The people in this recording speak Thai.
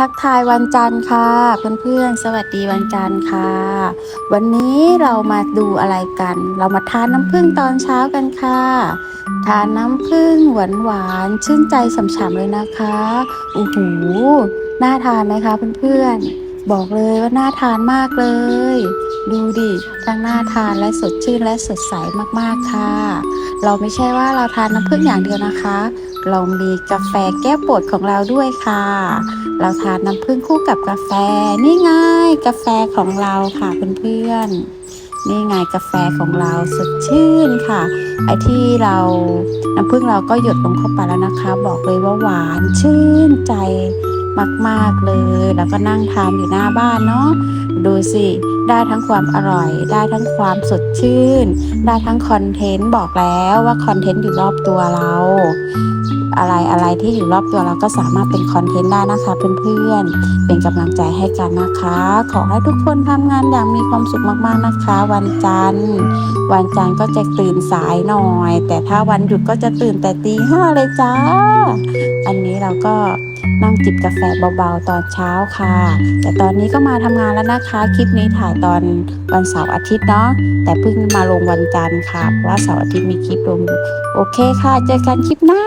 ทักทายวันจันทร์ค่ะ เพื่อนๆ สวัสดีวันจันทร์ค่ะ วันนี้เรามาดูอะไรกัน เรามาทานน้ำผึ้งตอนเช้ากันค่ะ ทานน้ำผึ้งหวานหวานชื่นใจฉ่ำๆเลยนะคะโอ้โหน่าทานไหมคะเพื่อนๆ บอกเลยว่าน่าทานมากเลย ดูดิทั้งน่าทานและสดชื่นและสดใสมากๆค่ะ เราไม่ใช่ว่าเราทานน้ำผึ้งอย่างเดียวนะคะ เรามีกาแฟแก้วโปรดของเราด้วยค่ะ เราทานน้ำผึ้งคู่กับกาแฟ นี่ไงกาแฟของเราค่ะเพื่อนๆนี่ไงกาแฟของเราสดชื่นค่ะ ไอที่เราน้ำผึ้งเราก็หยดลงเข้าไปแล้วนะคะ บอกเลยว่าหวานชื่นใจมาก ๆ เลย แล้วก็นั่งทานอยู่หน้าบ้านเนาะดูสิ ได้ทั้งความอร่อย ได้ทั้งความสดชื่น ได้ทั้งคอนเทนต์บอกแล้วว่าคอนเทนต์อยู่รอบตัวเรา อะไรอะไรที่อยู่รอบตัวเราก็สามารถเป็นคอนเทนต์ได้นะคะเพื่อนๆ เป็นกำลังใจให้กันนะคะ ขอให้ทุกคนทำงานอย่างมีความสุขมากๆนะคะ วันจันทร์ วันจันทร์ก็จะตื่นสายหน่อย แต่ถ้าวันหยุดก็จะตื่นแต่ตีห้าเลยจ้า อันนี้เราก็ นั่งจิบกาแฟเบาๆตอนเช้าค่ะ แต่ตอนนี้ก็มาทำงานแล้วนะคะ คลิปนี้ถ่ายตอนวันเสาร์อาทิตย์เนาะแต่เพิ่งมาลงวันจันทร์ค่ะเพราะว่าเสาร์อาทิตย์มีคลิปลงอยู่โอเคค่ะ เจอกันคลิปหน้า